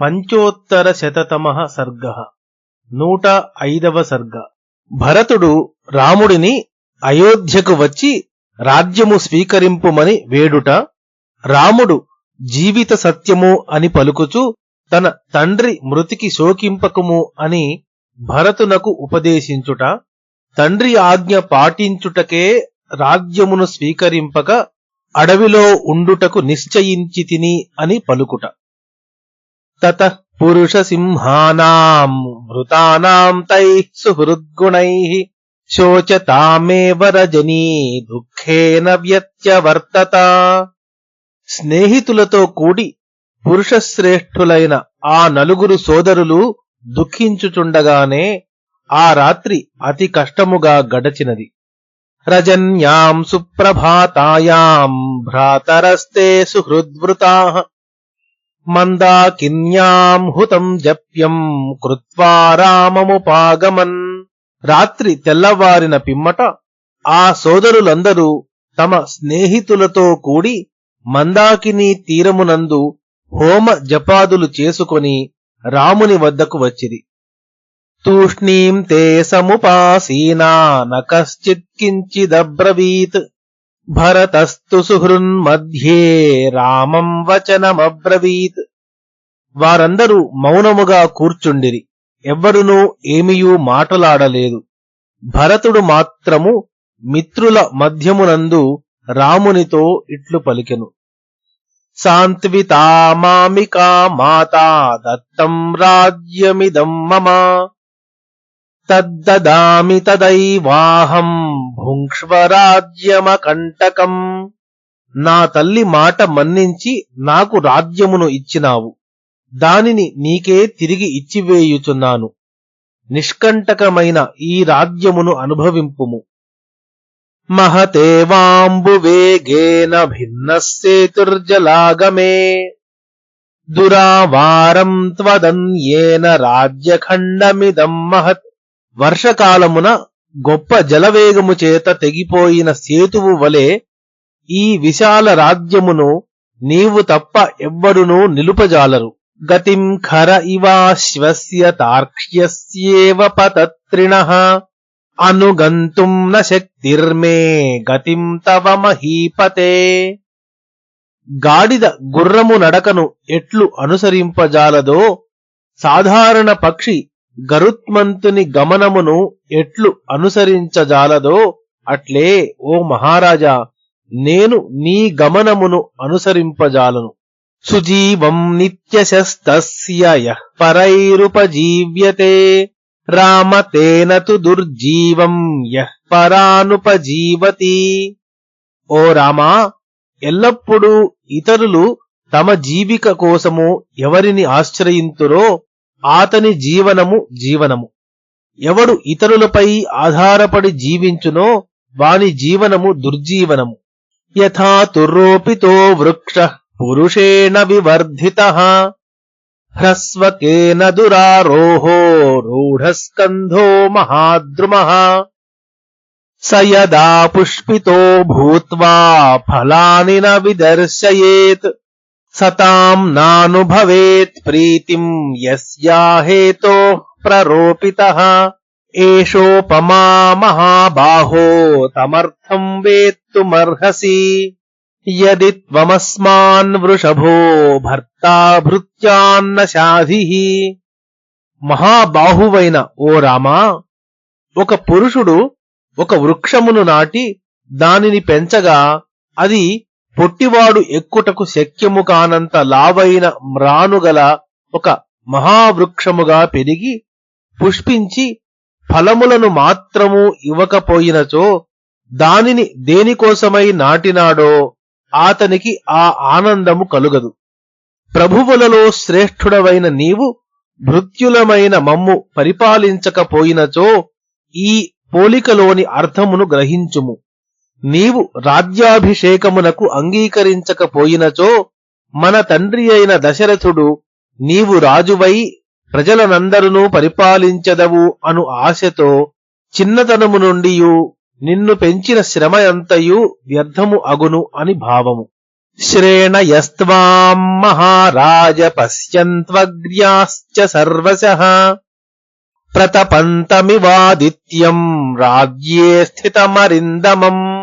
పంచోత్తర శతతమ సర్గ. నూట ఐదవ సర్గ. భరతుడు రాముడిని అయోధ్యకు వచ్చి రాజ్యము స్వీకరింపుమని వేడుట రాముడు జీవిత సత్యము అని పలుకుచు తన తండ్రి మృతికి శోకింపకము అని భరతునకు ఉపదేశించుట తండ్రి ఆజ్ఞ పాటించుటకే రాజ్యమును స్వీకరింపక అడవిలో ఉండుటకు నిశ్చయించి తిని అని పలుకుట. తత పురుష సింహానాం మృతానాం తై సుహృద్గుణై శోచతామేవ రజనీ దుఃఖేన వ్యత్యవర్తత. స్నేహితులతో కూడి పురుషశ్రేష్ఠులైన ఆ నలుగురు సోదరులు దుఃఖించుచుండగానే ఆ రాత్రి అతి కష్టముగా గడచినది. రజన్యాం సుప్రభాతాయాం భ్రాతరస్తే సుహృద్వృతా మందాకిన్యాం హుతం జప్యం కృత్వా రామముపాగమన్. రాత్రి తెల్లవారిన పిమ్మట ఆ సోదరులందరూ తమ స్నేహితులతో కూడి మందాకిని తీరమునందు హోమ జపాదులు చేసుకొని రాముని వద్దకు వచ్చిరి. తూష్ణీం తే సముపాసీనా న కించిదబ్రవీత్. భరతస్తు సుహృన్మధ్యే రామం వచనమబ్రవీత్. వారందరూ మౌనముగా కూర్చుండిరి. ఎవ్వరునూ ఏమియూ మాటలాడలేదు. భరతుడు మాత్రము మిత్రుల మధ్యమునందు రామునితో ఇట్లు పలికెను. సాంత్వితామామికా మాతా దత్తం రాజ్యమిదం మమ. తద్దదామి తదైవాహం భుంక్ష్వరాజ్యమకంటకం. నా తల్లి మాట మన్నించి నాకు రాజ్యమును ఇచ్చినావు. దానిని నీకే తిరిగి ఇచ్చివేయుచున్నాను. నిష్కంటకమైన ఈ రాజ్యమును అనుభవింపుము. మహతేవాంబువేగేన భిన్నస్సేతుర్జలాగమే. దురావారం త్వదన్యేన రాజ్యఖండమిదం మహత్ వర్షకాలమున గొప్ప జలవేగము చేత తెగిపోయిన సేతువు వలె ఈ విశాల రాజ్యమును నీవు తప్ప ఎవ్వరునూ నిలుపజాలరు. గతిం ఖర ఇవాశ్వస్య తార్క్ష్యస్యేవ పతత్రిణ. అనుగంతుం న శక్తిర్మే గతిం తవ మహీపతే. గాడిద గుర్రము నడకను ఎట్లు అనుసరింపజాలదో సాధారణ పక్షి గరుత్మంతుని గమనమును ఎట్లు అనుసరించజాలదో అట్లే ఓ మహారాజా నేను నీ గమనమును అనుసరింపజాలను. సుజీవం నిత్యశస్తస్య యః పరైరుపజీవ్యతే తు దుర్జీవం యః పరానుపజీవతి. ఓ రామా ఎల్లప్పుడూ ఇతరులు తమ జీవిక కోసము ఎవరిని ఆశ్రయింతురో ఆతని జీవనము జీవనము. ఎవడు ఇతరులపై ఆధారపడి జీవించునో వాని జీవనము దుర్జీవనము. యథా తుర్రోపితో వృక్ష పురుషేణ వివర్ధిత. హ్రస్వకేన దురారోహో రూఢస్కంధో మహాద్రుమ. స యదా పుష్పితో భూత్వా ఫలాని న విదర్శయేత్. సతాం నానుభవేత్ ప్రీతిం యస్యా ప్రరోపిత ఏషోపమా మహాబాహో తమర్థం వేత్తుమర్హసి యది త్వమస్మాన్ వృషభో భర్తా భృత్యాన్న శాధి మహాబాహువైన ఓ రామా ఒక పురుషుడు ఒక వృక్షమును నాటి దానిని పెంచగా అది పొట్టివాడు ఎక్కుటకు శక్యము కానంత లావైన మ్రానుగల ఒక మహావృక్షముగా పెరిగి పుష్పించి ఫలములను మాత్రము ఇవ్వకపోయినచో దానిని దేనికోసమై నాటినాడో ఆతనికి ఆ ఆనందము కలుగదు. ప్రభువులలో శ్రేష్ఠుడవైన నీవు భృత్యులమైన మమ్ము పరిపాలించకపోయినచో ఈ పోలికలోని అర్థమును గ్రహించుము. నీవు రాజ్యాభిషేకమునకు అంగీకరించకపోయినచో మన తండ్రి అయిన దశరథుడు నీవు రాజువై ప్రజలనందరునూ పరిపాలించదవు అను ఆశతో చిన్నతనము నుండియు నిన్ను పెంచిన శ్రమయంతయు వ్యర్థము అగును అని భావము. శ్రేణయస్త్వాం మహారాజ పశ్యంత్వగ్ర్యాశ్చ సర్వశః ప్రతపంతమివాదిత్యం రాజ్యే స్థితమరిందమం.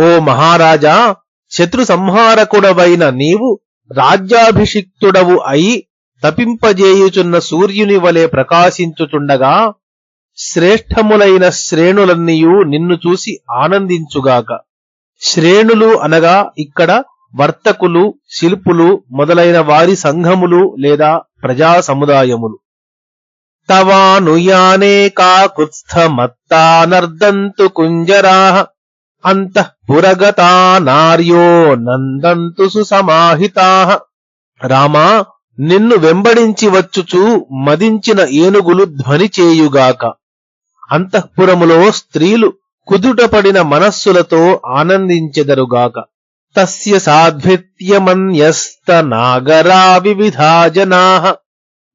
ఓ మహారాజా శత్రు సంహారకుడవైన నీవు రాజ్యాభిషిక్తుడవు అయి తపింపజేయుచున్న సూర్యుని వలె ప్రకాశించుచుండగా శ్రేష్టములైన శ్రేణులన్నీయు నిన్ను చూసి ఆనందించుగాక. శ్రేణులు అనగా ఇక్కడ వర్తకులు శిల్పులు మొదలైన వారి సంఘములు లేదా ప్రజా సముదాయములు. తవానుయానే కాకుత్స్థమత్తానర్దంతు కుంజరా పురగతా నార్యో నందంతు సుసమాహితా. రామా నిన్ను వెంబడించి వచ్చుచు మదించిన ఏనుగులు ధ్వని చేయుగాక. అంతఃపురములో స్త్రీలు కుదుటపడిన మనస్సులతో ఆనందించెదరుగాక. తస్య సాధ్విత్యమన్యస్త నాగరా వివిధా జనా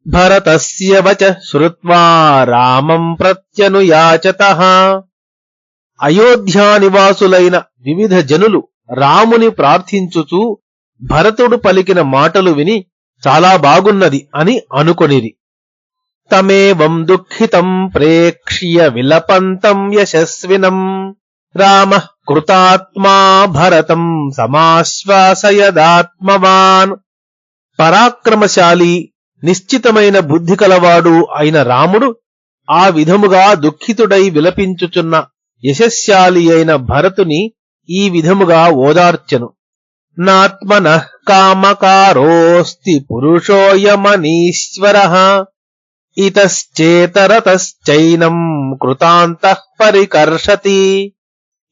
భరతస్య వచ శ్రుత్వా రామం ప్రత్యనుయాచత. అయోధ్యానివాసులైన వివిధ జనులు రాముని ప్రార్థించుచూ భరతుడు పలికిన మాటలు విని చాలా బాగున్నది అని అనుకొనిరి. తమేవం దుఃఖితం ప్రేక్ష్య విలపంతం యశస్వినం. రామ కృతాత్మా భరతం సమాశ్వాసయదాత్మవాన్. పరాక్రమశాలి నిశ్చితమైన బుద్ధి కలవాడు అయిన రాముడు ఆ విధముగా దుఃఖితుడై విలపించుచున్న యశస్శాలి అయిన భరతుని ఈ విధముగా ఓదార్చెను. నాత్మన కామకారోస్తి పురుషోయమనీశ్వర ఇతశ్చేతరతశ్చైనం కృతాంతః పరికర్షతి.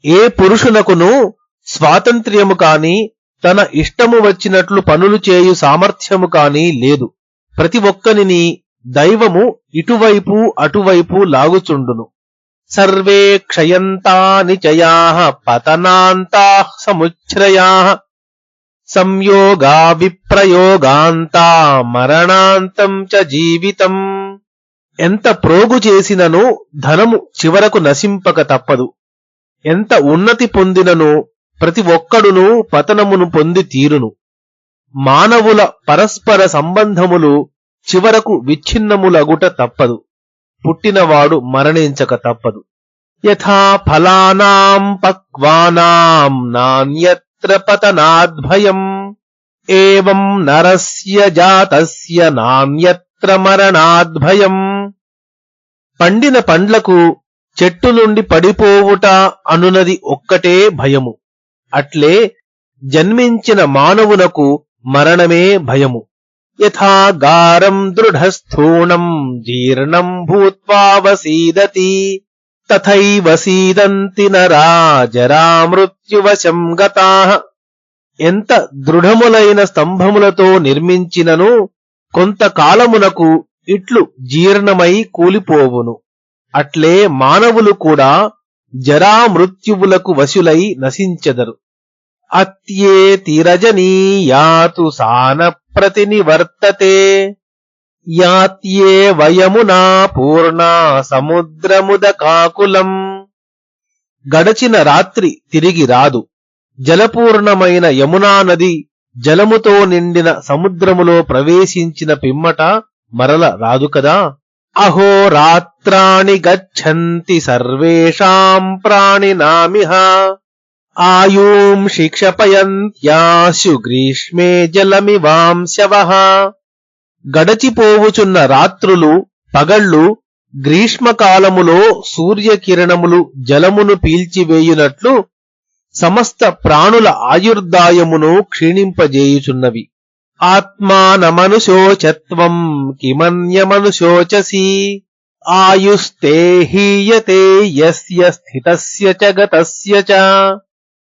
ఏ పురుషునకును స్వాతంత్ర్యము కాని తన ఇష్టము వచ్చినట్లు పనులు చేయు సామర్థ్యము కాని లేదు. ప్రతి ఒక్కనిని దైవము ఇటువైపు అటువైపు లాగుచుండును. సర్వే క్షయంతా నిచయా పతనాంతా సముచ్ఛ్రయా సంయోగా విప్రయోగాంతా మరణాంతం చ జీవితం. ఎంత ప్రోగు చేసినను ధనము చివరకు నశింపక తప్పదు. ఎంత ఉన్నతి పొందినను ప్రతి ఒక్కడును పతనమును పొంది తీరును. మానవుల పరస్పర సంబంధములు చివరకు విచ్ఛిన్నములగుట తప్పదు. పుట్టినవాడు మరణించక తప్పదు. యథా ఫలానాం పక్వానాం నాణ్యత్ర పతనాద్భయం ఏవం నరస్య జాతస్య నాణ్యత్ర మరణాద్భయం. పండిన పండ్లకు చెట్టు నుండి పడిపోవుట అనునది ఒక్కటే భయము. అట్లే జన్మించిన మానవునకు మరణమే భయము. యథా గారం దృఢస్థూణం జీర్ణం భూత్వా వసీదతి తథైవ సీదంతి నరా జరా మృత్యువశం గతా. ఎంత దృఢములైన స్తంభములతో నిర్మించినను కొంతకాలమునకు ఇట్లు జీర్ణమై కూలిపోవును. అట్లే మానవులు కూడా జరా మృత్యువులకు వశులై నశించెదరు. అత్యేతిరజనీయాతు సాన ప్రతినివర్తతే. యాత్యే వయమునా పూర్ణా సముద్రముదకాకులం. గడచిన రాత్రి తిరిగి రాదు. జలపూర్ణమైన యమునా నది జలముతో నిండిన సముద్రములో ప్రవేశించిన పిమ్మట మరల రాదు కదా. అహో రాత్రాణి గచ్చంతి సర్వేషాం ప్రాణినామిహ ఆయూం శిక్షపయంత్యాశు గ్రీష్మే జలమివాంశవ గడచిపోవుచున్న రాత్రులు పగళ్ళు గ్రీష్మకాలములో సూర్యకిరణములు జలమును పీల్చివేయునట్లు సమస్త ప్రాణుల ఆయుర్దాయమును క్షీణింపజేయుచున్నవి. ఆత్మానమనుశోచత్వం కిమన్యమనుశోచసి ఆయుస్తే హీయతే యస్య స్థితస్య చ గతస్య చ।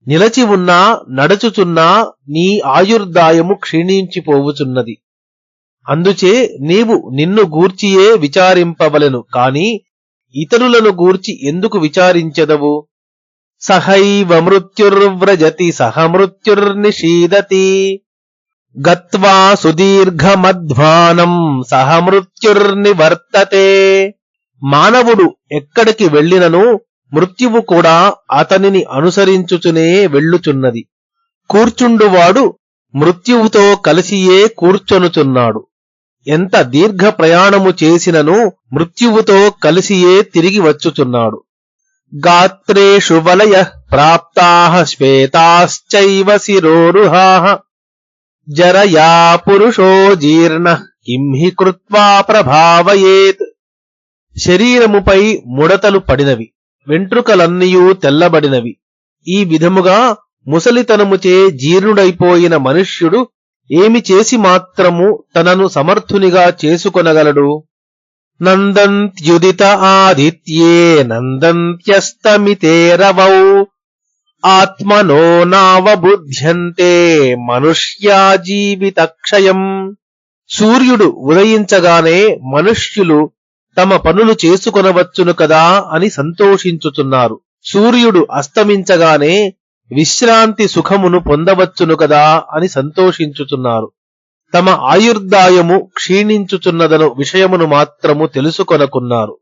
నిలచి ఉన్నా నడుచుచున్నా నీ ఆయుర్దాయము క్షీణించిపోవుచున్నది. అందుచే నీవు నిన్ను గూర్చియే విచారింపవలెను కాని ఇతరులను గూర్చి ఎందుకు విచారించదవు? సహైవ మృత్యుర్వ్రజతి సహ మృత్యుర్నిషీదతి గత్వా సుదీర్ఘమధ్వానం సహ మృత్యుర్నివర్తతే మానవుడు ఎక్కడికి వెళ్ళినను మృత్యువు కూడా అతనిని అనుసరించుచునే వెళ్ళుచున్నది. కూర్చుండువాడు మృత్యువుతో కలిసియే కూర్చొనుచున్నాడు. ఎంత దీర్ఘ ప్రయాణము చేసినను మృత్యువుతో కలిసియే తిరిగి వచ్చుచున్నాడు. గాత్రేషు వలయ ప్రాప్తా శ్వేతాశ్చైవ శిరోరుహా. జరయా పురుషో జీర్ణ కిం కృత్వా ప్రభావయేత్. శరీరముపై ముడతలు పడినవి. వెంట్రుకలన్నీయూ తెల్లబడినవి. ఈ విధముగా ముసలితనముచే జీర్ణుడైపోయిన మనుష్యుడు ఏమి చేసి మాత్రము తనను సమర్థునిగా చేసుకొనగలడు? నందంత్యుదిత ఆదిత్యే నందంత్యస్తమితే రవౌ. ఆత్మనో నావబుధ్యంతే మనుష్యా జీవితక్షయం. సూర్యుడు ఉదయించగానే మనుష్యులు తమ పనులు చేసుకొనవచ్చును కదా అని సంతోషించుచున్నారు. సూర్యుడు అస్తమించగానే విశ్రాంతి సుఖమును పొందవచ్చును కదా అని సంతోషించుచున్నారు. తమ ఆయుర్దాయము క్షీణించుచున్నదను విషయమును మాత్రము తెలుసుకొనకున్నారు.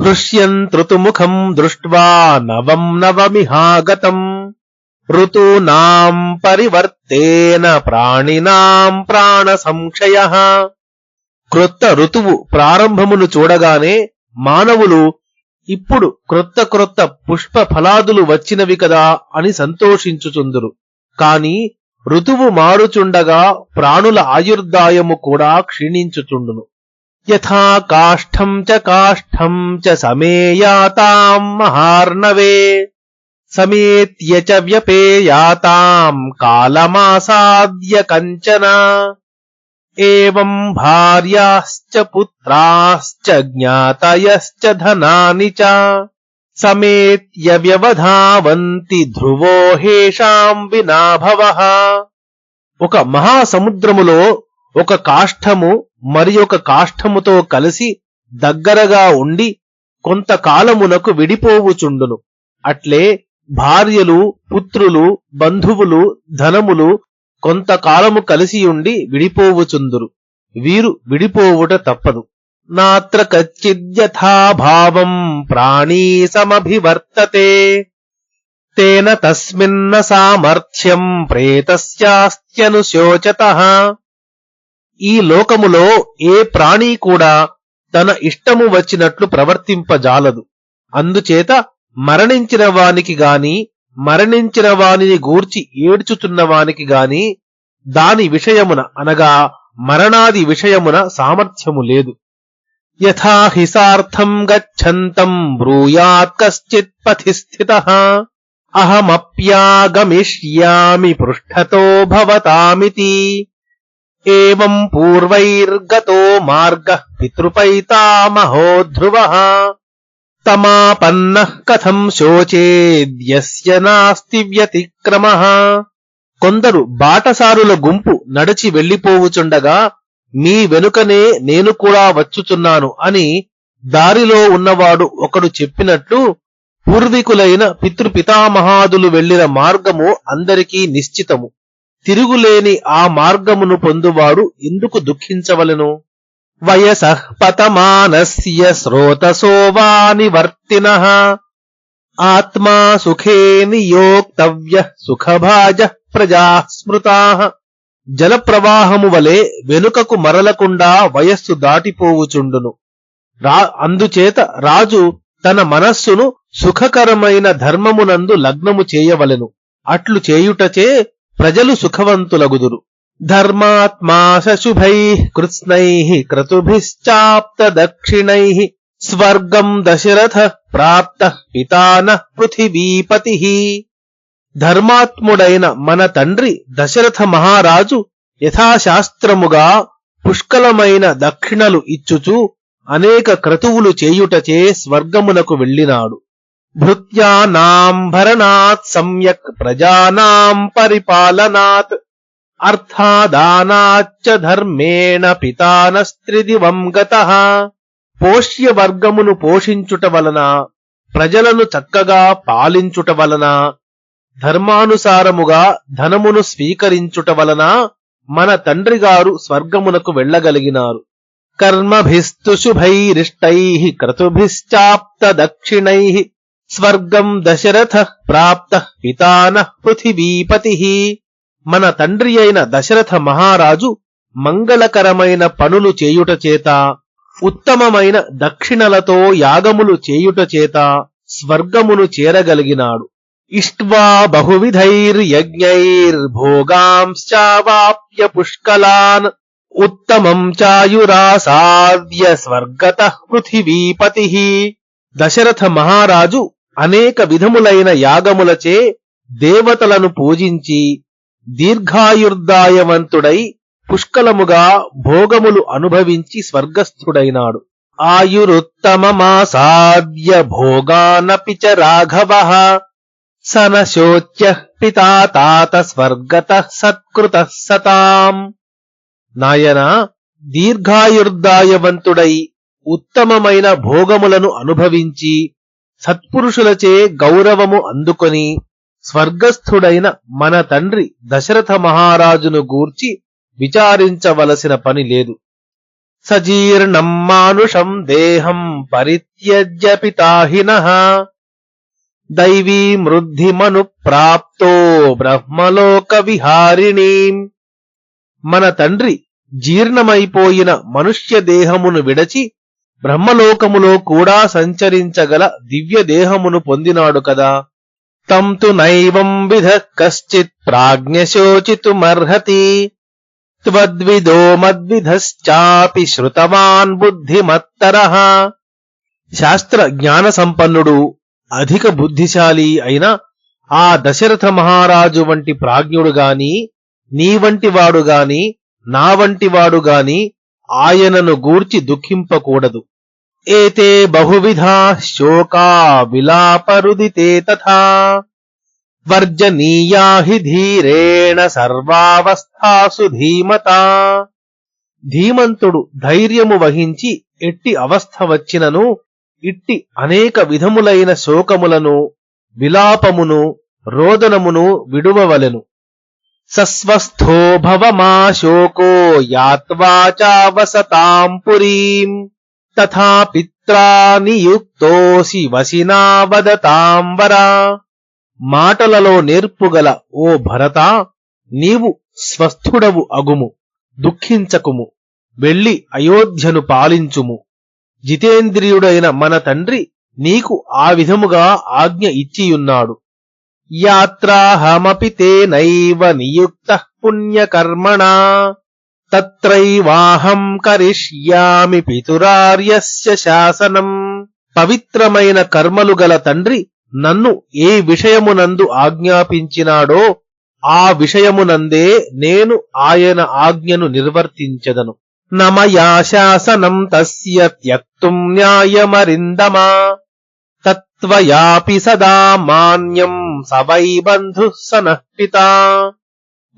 హృష్యంతృతుముఖం దృష్ట్వా నవం నవమిహాగతం. ఋతూనాం పరివర్తేన ప్రాణినాం ప్రాణ సంక్షయ క్రొత్త ఋతువు ప్రారంభమును చూడగానే మానవులు ఇప్పుడు క్రొత్త క్రొత్త పుష్ప ఫలాదులు వచ్చినవి కదా అని సంతోషించుచుందురు. కాని ఋతువు మారుచుండగా ప్రాణుల ఆయుర్దాయము కూడా క్షీణించుచుండును. యథా కాష్ఠం చ కాష్ఠం చ సమేయాతాం మహార్ణవే సమేత్య చ వ్యపేయాతాం కాలమాసాద్య కంచన ఏవం భార్యాశ్చ పుత్రాశ్చ జ్ఞాతయశ్చ ధనాని చ సమేత్య వ్యవధావంతి ధ్రువో హేషాం వినాభవ ఒక మహాసముద్రములో ఒక కాష్ఠము మరి ఒక కాష్ఠముతో కలిసి దగ్గరగా ఉండి కొంతకాలమునకు విడిపోవుచుండును. అట్లే భార్యలు పుత్రులు బంధువులు ధనములు కొంతకాలము కలిసియుండి విడిపోవుచుందురు. వీరు విడిపోవుట తప్పదు. నాత్ర కచ్చిద్యథాభావం ప్రాణీ సమభివర్తతే. తేన తస్మిన్న సామర్థ్యం ప్రేతస్యాస్త్యనుశోచత ఈ లోకములో ఏ ప్రాణి కూడా తన ఇష్టము వచ్చినట్లు ప్రవర్తింపజాలదు. అందుచేత మరణించిన వానికి గాని మరణించిన వానిని గూర్చి ఏడ్చుతున్న వానికి గాని దాని విషయమున అనగా మరణాది విషయమున సామర్థ్యము లేదు. యథా హిసార్థం గచ్చంతం బ్రూయాత్ కశ్చిత్ పథి స్థిత అహమప్యాగమిష్యామి పృష్ఠతో భవతామితి. ఏవం పూర్వైర్గతో మార్గ పితృపైతామహో ధ్రువ. తమాపన్న కథం శోచేద్యస్య నాస్తి వ్యతిక్రమ కొందరు బాటసారుల గుంపు నడిచి వెళ్ళిపోవుచుండగా మీ వెనుకనే నేను కూడా వచ్చుచున్నాను అని దారిలో ఉన్నవాడు ఒకడు చెప్పినట్లు పూర్వీకులైన పితృపితామహాదులు వెళ్ళిన మార్గము అందరికీ నిశ్చితము. తిరుగులేని ఆ మార్గమును పొందువాడు ఎందుకు దుఃఖించవలెను? వయస పతమానస్య శ్రోతసో వా ఆత్మా సుఖే నియోక్తవ్య సుఖభాజ ప్రజా స్మృతా జలప్రవాహము వలె వెనుకకు మరలకుండా వయస్సు దాటిపోవుచుండును. రా అందుచేత రాజు తన మనస్సును సుఖకరమైన ధర్మమునందు లగ్నము చేయవలెను. అట్లు చేయుటచే ప్రజలు సుఖవంతులగుదురు. ధర్మాత్మా శుభై కృత్స్నై క్రతుభిశ్చాప్త దక్షిణై స్వర్గం దశరథ ప్రాప్త పితాన పృథివీపతి ధర్మాత్ముడైన మన తండ్రి దశరథ మహారాజు యథాశాస్త్రముగా పుష్కలమైన దక్షిణలు ఇచ్చుచు అనేక క్రతువులు చేయుటచే స్వర్గమునకు వెళ్ళినాడు. భృత్యానాం భరణాత్ సమ్యక్ ప్రజానాం పరిపాలనాత్ అర్థాదానాచ్చ ధర్మేణ పితానస్త్రిదివం గత. పోష్యవర్గమును పోషించుట వలన ప్రజలను చక్కగా పాలించుట వలన ధర్మానుసారముగా ధనమును స్వీకరించుట వలన మన తండ్రి గారు స్వర్గమునకు వెళ్ళగలిగినారు. కర్మభిస్తు శుభైరిష్టై క్రతుభిశ్చాప్త దక్షిణై. స్వర్గం దశరథ ప్రాప్త పితాన పృథివీపతి. మన తండ్రి అయిన దశరథ మహారాజు మంగళకరమైన పనులు చేయుట చేత ఉత్తమమైన దక్షిణలతో యాగములు చేయుట చేత స్వర్గమును చేరగలిగినాడు. ఇష్ట్వా బహువిధైర్యజ్ఞైర్భోగాంశ్చావాప్య పుష్కలాన్ ఉత్తమం చాయురాసాద్య స్వర్గత పృథివీపతి. దశరథ మహారాజు అనేక విధములైన యాగములచే దేవతలను పూజించి దీర్ఘాయుర్దాయవంతుడై పుష్కలముగా భోగములు అనుభవించి స్వర్గస్థుడైనాడు. ఆయురుత్తమమాసాద్య భోగానపి చ రాఘవ సనశోచ్య పితా తాత స్వర్గత సత్కృత సతాం. నాయన దీర్ఘాయుర్దాయవంతుడై ఉత్తమమైన భోగములను అనుభవించి సత్పురుషులచే గౌరవము అందుకొని స్వర్గస్థుడైన మన తండ్రి దశరథ మహారాజును గూర్చి విచారించవలసిన పని లేదు. సజీర్ణం మానుషం దేహం పరిత్యజ్య పితాహిన దైవీ మృద్ధిమను ప్రాప్తో బ్రహ్మలోక విహారిణీ మన తండ్రి జీర్ణమైపోయిన మనుష్య దేహమును విడచి బ్రహ్మలోకములో కూడా సంచరించగల దివ్య దేహమును పొందినాడు కదా. తం తు నైవం విధ కశ్చిత్ ప్రాజ్ఞశోచితుమర్హతి. త్వద్విదో మద్విధశ్చాపి శ్రుతవాన్ బుద్ధిమత్తర. శాస్త్ర జ్ఞాన సంపన్నుడు అధిక బుద్ధిశాలి అయిన ఆ దశరథ మహారాజు వంటి ప్రాజ్ఞుడు గాని నీ వంటి వాడు గాని నా వంటి వాడు గాని ఆయనను గూర్చి దుఃఖింపకూడదు. ఏతే బహువిధా శోకా విలాపరుదితే తథా వర్జనీయా హి ధీరేణ సర్వావస్థాసు ధీమత ధీమంతుడు ధైర్యము వహించి ఎట్టి అవస్థ వచ్చినను ఇట్టి అనేక విధములైన శోకములను విలాపమును రోదనమును విడువవలెను. సస్వస్థో భవమా శోకో యాత్వాచావసతాం పురీం। తథా పిత్రా నియుక్తోసి వసినా వదతాంబరా మాటలలో నేర్పుగల ఓ భరత నీవు స్వస్థుడవు అగుము దుఃఖించకుము వెళ్ళి అయోధ్యను పాలించుము. జితేంద్రియుడైన మన తండ్రి నీకు ఆ విధముగా ఆజ్ఞ ఇచ్చియున్నాడు. యాత్రాహమపి తేనైవ నియుక్త పుణ్యకర్మణా. తత్రైవాహం కరిష్యామి పితురార్యస్య శాసనం. పవిత్రమైన కర్మలు గల తండ్రి నన్ను ఏ విషయమునందు ఆజ్ఞాపించినాడో ఆ విషయమునందే నేను ఆయన ఆజ్ఞను నిర్వర్తించెదను. నమయా శాసనం తస్య త్యక్తుం న్యాయమరిందమా. తత్వయాపి సదా మాన్యం సవై బంధు సనఃపిత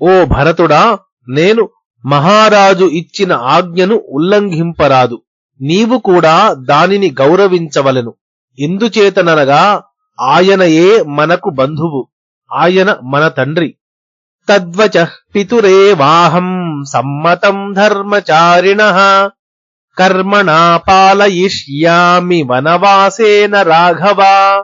ఓ భరతుడా నేను మహారాజు ఇచ్చిన ఆజ్ఞను ఉల్లంఘింపరాదు. నీవు కూడా దానిని గౌరవించవలెను. ఎందుచేతననగా ఆయనయే మనకు బంధువు. ఆయన మన తండ్రి. తద్వచ పితురేవాహం సమ్మతం ధర్మచారిణ. కర్మణా పాలయిష్యామి వనవాసేన రాఘవా.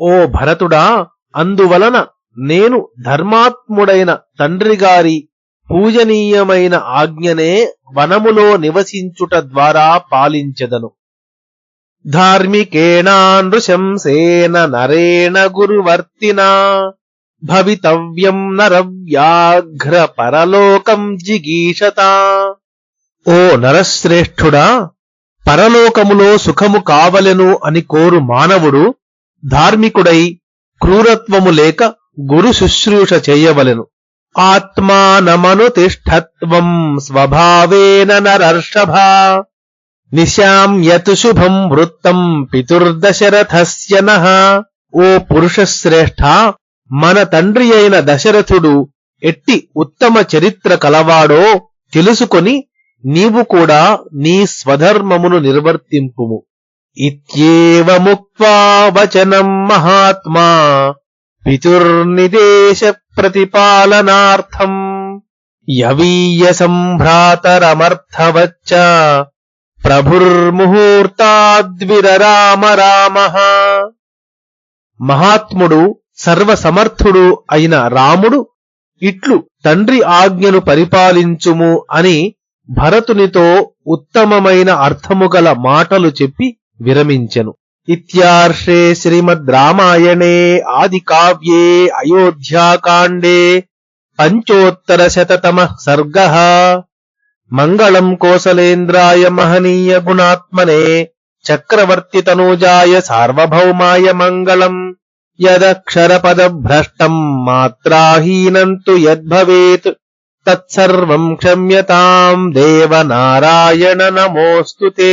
ఓ భరతుడా అందువలన నేను ధర్మాత్ముడైన తండ్రి గారి పూజనీయమైన ఆజ్ఞనే వనములో నివసించుట ద్వారా పాలించెదను. ధార్మికేణానృశంసేన నరేణ గురువర్తినా భవితవ్యం నరవ్యాఘ్ర పరలోకం జిగీషత. ఓ నరశ్రేష్ఠుడా పరలోకములో సుఖము కావలెను అని కోరు మానవుడు ధార్మికుడై క్రూరత్వము లేక గురు శుశ్రూష చేయవలెను. ఆత్మానమనుతిష్టత్వం స్వభావేన నరర్షభ నిశామ్యతు శుభం వృత్తం పితుర్దశరథస్య నః ఓ పురుషశ్రేష్ఠ మన తండ్రి అయిన దశరథుడు ఎట్టి ఉత్తమ చరిత్ర కలవాడో తెలుసుకొని నీవు కూడా నీ స్వధర్మమును నిర్వర్తింపుము. ఇత్యేవముక్త్వా వచనం మహాత్మా పితుర్నిదేశ ప్రతిపాలనార్థం యవీయ సంభ్రాతరమర్థవచ్చ ప్రభుర్ముహూర్తాద్విరరామ రామ మహాత్ముడు సర్వసమర్థుడు అయిన రాముడు ఇట్లు తండ్రి ఆజ్ఞను పరిపాలించుము అని భరతునితో ఉత్తమమైన అర్థము గల మాటలు చెప్పి విరమించెను. ఇర్షే శ్రీమద్ రామాయణే ఆది కావ్యే అయోధ్యాకాండే పంచోత్తర శతమ సర్గ మంగళం కోసలేంద్రాయ మహనీయ గుణాత్మనే చక్రవర్తి తనూజాయ సార్వభౌమాయ మంగళం యదక్షర యదక్షరపదభ్రష్టం మాత్రాహీనం తు యద్భవేత్ తత్సర్వం క్షమ్యతాం దేవ నారాయణ నమోస్తుతే